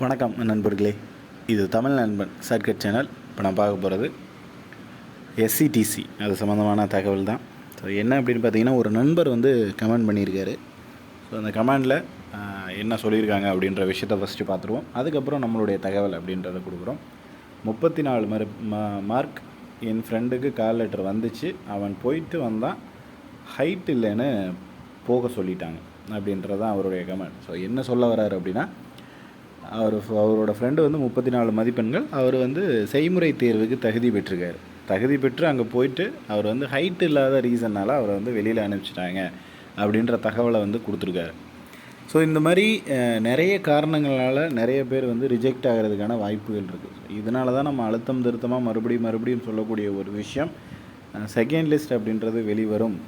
வணக்கம் நண்பர்களே. இது தமிழ் நண்பன் சர்க்கட் சேனல். இப்போ நான் பார்க்க போகிறது எஸ்சிடிசி அது சம்மந்தமான தகவல் தான். ஸோ என்ன அப்படின்னு பார்த்தீங்கன்னா ஒரு நண்பர் வந்து கமெண்ட் பண்ணியிருக்காரு. ஸோ அந்த கமெண்டில் என்ன சொல்லியிருக்காங்க அப்படின்ற விஷயத்தை ஃபஸ்ட்டு பார்த்துருவோம். அதுக்கப்புறம் நம்மளுடைய தகவல் அப்படின்றத கொடுக்குறோம். முப்பத்தி நாலு மறு மார்க் என் ஃப்ரெண்டுக்கு கால் லெட்டர் வந்துச்சு. அவன் போயிட்டு வந்தான் ஹைட் இல்லைன்னு போக சொல்லிட்டாங்க அப்படின்றது தான் அவருடைய கமெண்ட் ஸோ என்ன சொல்ல வர்றாரு அப்படின்னா அவர் அவரோட ஃப்ரெண்டு வந்து முப்பத்தி நாலு மதிப்பெண்கள். அவர் வந்து செய்முறை தேர்வுக்கு தகுதி பெற்றிருக்காரு. தகுதி பெற்று அங்கே போயிட்டு அவர் வந்து ஹைட் இல்லாத ரீசன்னால் அவரை வந்து வெளியில் அனுப்பிச்சிட்டாங்க அப்படின்ற தகவலை வந்து கொடுத்துருக்காரு. ஸோ இந்த மாதிரி நிறைய காரணங்களால் நிறைய பேர் வந்து ரிஜெக்ட் ஆகிறதுக்கான வாய்ப்புகள் இருக்குது இதனால தான் நம்ம அழுத்தம் திருத்தமாக மறுபடியும் மறுபடியும் சொல்லக்கூடிய ஒரு விஷயம் செகண்ட் லிஸ்ட் அப்படின்றது வெளிவரும்.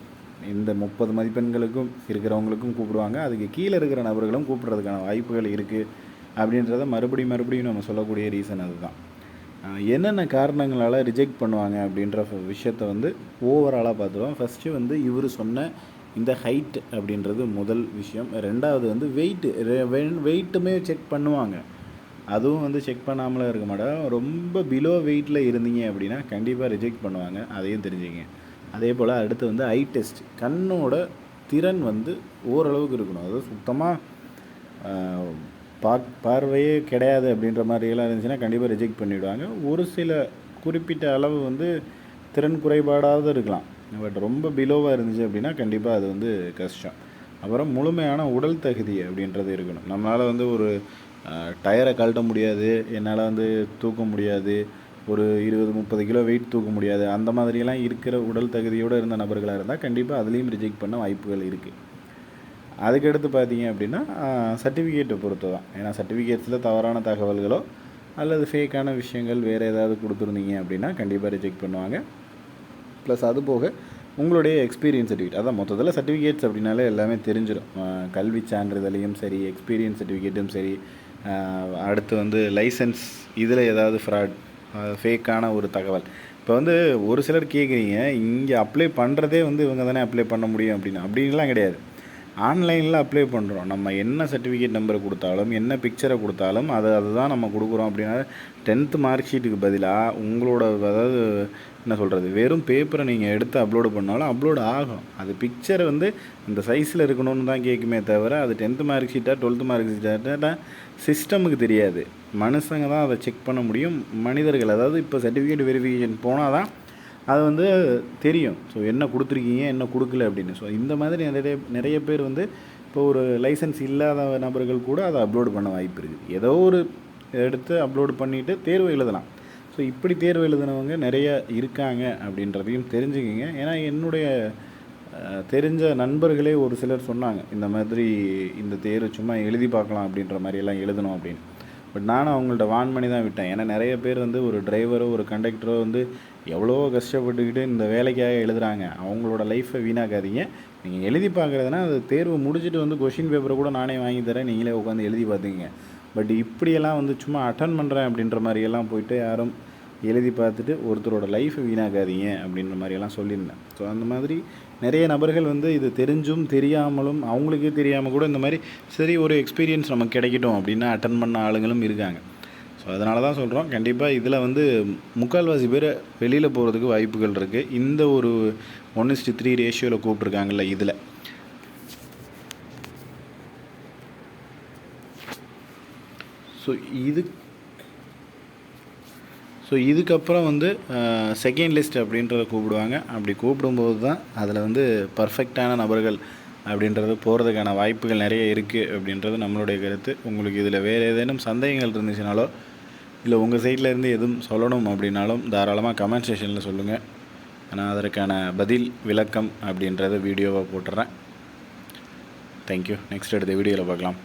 இந்த முப்பது மதிப்பெண்களுக்கும் இருக்கிறவங்களுக்கும் கூப்பிடுவாங்க. அதுக்கு கீழே இருக்கிற நபர்களும் கூப்பிட்றதுக்கான வாய்ப்புகள் இருக்குது அப்படின்றத மறுபடியும் மறுபடியும் நம்ம சொல்லக்கூடிய ரீசன் அதுதான். என்னென்ன காரணங்களால் ரிஜெக்ட் பண்ணுவாங்க அப்படின்ற விஷயத்த வந்து ஓவராலாக பார்த்துருவோம் ஃபஸ்ட்டு வந்து இவர் சொன்ன இந்த ஹைட் அப்படின்றது முதல் விஷயம். ரெண்டாவது வந்து வெயிட்டு வெயிட்டுமே செக் பண்ணுவாங்க. அதுவும் வந்து செக் பண்ணாமலாம் இருக்க மாட்டாங்க. ரொம்ப பிலோ வெயிட்டில் இருந்தீங்க அப்படின்னா கண்டிப்பாக ரிஜெக்ட் பண்ணுவாங்க. அதையும் தெரிஞ்சுங்க. அதே போல் அடுத்து வந்து ஐ டெஸ்ட் கண்ணோட திறன் வந்து ஓரளவுக்கு இருக்கணும். அதாவது சுத்தமாக பாக் பார்வையே கிடையாது அப்படின்ற மாதிரியெல்லாம் இருந்துச்சுன்னா கண்டிப்பாக ரிஜெக்ட் பண்ணிவிடுவாங்க ஒரு சில குறிப்பிட்ட அளவு வந்து திறன் குறைபாடாவது இருக்கலாம். பட் ரொம்ப பிலோவாக இருந்துச்சு அப்படின்னா கண்டிப்பாக அது வந்து கஷ்டம். அப்புறம் முழுமையான உடல் தகுதி அப்படின்றது இருக்கணும். நம்மளால் வந்து ஒரு டயரை கழட்ட முடியாது என்னால் வந்து தூக்க முடியாது ஒரு இருபது முப்பது கிலோ வெயிட் தூக்க முடியாது அந்த மாதிரியெல்லாம் இருக்கிற உடல் தகுதியோடு இருந்த நபர்களாக இருந்தால் கண்டிப்பாக அதுலேயும் ரிஜெக்ட் பண்ண வாய்ப்புகள் இருக்குது அதுக்கடுத்து பார்த்தீங்க அப்படின்னா சர்டிஃபிகேட்டை பொறுத்து தான் ஏன்னா சர்டிஃபிகேட்ஸில் தவறான தகவல்களோ அல்லது ஃபேக்கான விஷயங்கள் வேறு ஏதாவது கொடுத்துருந்தீங்க அப்படின்னா கண்டிப்பாக ரிஜெக்ட் பண்ணுவாங்க. ப்ளஸ் அது போக உங்களுடைய எக்ஸ்பீரியன்ஸ் சர்டிஃபிகேட் அதான் மொத்தத்தில் சர்டிஃபிகேட்ஸ் அப்படின்னாலே எல்லாமே தெரிஞ்சிடும் கல்வி சான்றிதழையும் சரி எக்ஸ்பீரியன்ஸ் சர்டிஃபிகேட்டும் சரி அடுத்து வந்து லைசன்ஸ் இதில் ஏதாவது ஃப்ராட் ஃபேக்கான ஒரு தகவல். இப்போ வந்து ஒரு சிலர் கேட்குறீங்க இங்கே அப்ளை பண்ணுறதே வந்து இவங்க தானே அப்ளை பண்ண முடியும் அப்படின்னு. அப்படின்லாம் கிடையாது. ஆன்லைனில் அப்ளை பண்ணுறோம் நம்ம என்ன சர்டிஃபிகேட் நம்பரை கொடுத்தாலும் என்ன பிக்சரை கொடுத்தாலும் அது அதுதான் நம்ம கொடுக்குறோம் அப்படின்னா டென்த்து மார்க் ஷீட்டுக்கு பதிலாக உங்களோட அதாவது என்ன சொல்கிறது வெறும் பேப்பரை நீங்கள் எடுத்து அப்லோடு பண்ணாலும் அப்லோடு ஆகும். அது பிக்சர் வந்து இந்த சைஸில் இருக்கணும்னு தான் கேட்குமே தவிர அது டென்த்து மார்க் ஷீட்டாக டுவெல்த்து மார்க் ஷீட்டாக சிஸ்டமுக்கு தெரியாது. மனுஷங்க தான் அதை செக் பண்ண முடியும். மனிதர்கள் அதாவது இப்போ சர்டிஃபிகேட் வெரிஃபிகேஷன் போனால் தான் அது வந்து தெரியும். ஸோ என்ன கொடுத்துருக்கீங்க என்ன கொடுக்கல அப்படின்னு. ஸோ இந்த மாதிரி நிறைய நிறைய பேர் வந்து இப்போ ஒரு லைசன்ஸ் இல்லாத நபர்கள் கூட அதை அப்லோடு பண்ண வாய்ப்பு இருக்குது. ஏதோ ஒரு எடுத்து அப்லோடு பண்ணிவிட்டு தேர்வு எழுதலாம். ஸோ இப்படி தேர்வு எழுதினவங்க நிறைய இருக்காங்க அப்படின்றதையும் தெரிஞ்சுக்கிங்க. ஏன்னா என்னுடைய தெரிஞ்ச நண்பர்களே ஒரு சிலர் சொன்னாங்க இந்த மாதிரி இந்த தேர்வு சும்மா எழுதி பார்க்கலாம் அப்படின்ற மாதிரியெல்லாம் எழுதணும் அப்படின்னு. பட் நானும் அவங்கள்ட்ட வான் பண்ணி தான் விட்டேன். ஏன்னா நிறைய பேர் வந்து ஒரு டிரைவரோ ஒரு கண்டக்டரோ வந்து எவ்வளோ கஷ்டப்பட்டுக்கிட்டு இந்த வேலைக்காக எழுதுகிறாங்க அவங்களோட லைஃப்பை வீணாக்காதீங்க. நீங்கள் எழுதி பார்க்குறதுனா அது தேர்வு முடிச்சுட்டு வந்து கொஷின் பேப்பரை கூட நானே வாங்கி தரேன். நீங்களே உட்காந்து எழுதி பார்த்துங்க பட் இப்படியெல்லாம் வந்து சும்மா அட்டன் பண்ணுறேன் அப்படின்ற மாதிரியெல்லாம் போயிட்டு யாரும் எழுதி பார்த்துட்டு ஒருத்தரோட லைஃப்பை வீணாகாதீங்க அப்படின்ற மாதிரியெல்லாம் சொல்லியிருந்தேன். ஸோ அந்த மாதிரி நிறைய நபர்கள் வந்து இது தெரிஞ்சும் தெரியாமலும் அவங்களுக்கே தெரியாமல் கூட இந்த மாதிரி சரி ஒரு எக்ஸ்பீரியன்ஸ் நமக்கு கிடைக்கட்டும் அப்படின்னா அட்டன் பண்ண ஆளுங்களும் இருக்காங்க. ஸோ அதனால தான் சொல்கிறோம் கண்டிப்பாக இதில் வந்து முக்கால்வாசி பேர் வெளியில் போகிறதுக்கு வாய்ப்புகள் இருக்குது இந்த ஒரு ஒன் இஸ்டி த்ரீ ரேஷியோவில் கூப்பிட்ருக்காங்கல்ல இதில். ஸோ இது ஸோ இதுக்கப்புறம் வந்து செகண்ட் லிஸ்ட் அப்படின்றத கூப்பிடுவாங்க. அப்படி கூப்பிடும்போது தான் அதில் வந்து பர்ஃபெக்டான நபர்கள் அப்படின்றது போகிறதுக்கான வாய்ப்புகள் நிறைய இருக்குது அப்படின்றது நம்மளுடைய கருத்து. உங்களுக்கு இதில் வேறு ஏதேனும் சந்தேகங்கள் இருந்துச்சுனாலோ இல்லை உங்கள் சைடில் இருந்து எதுவும் சொல்லணும் அப்படின்னாலும் தாராளமாக கமெண்ட் செஷனில் சொல்லுங்கள் நான் அதற்கான பதில் விளக்கம் அப்படின்றத வீடியோவாக போட்டுறேன். தேங்க்யூ நெக்ஸ்ட் அடுத்த வீடியோவில் பார்க்கலாம்.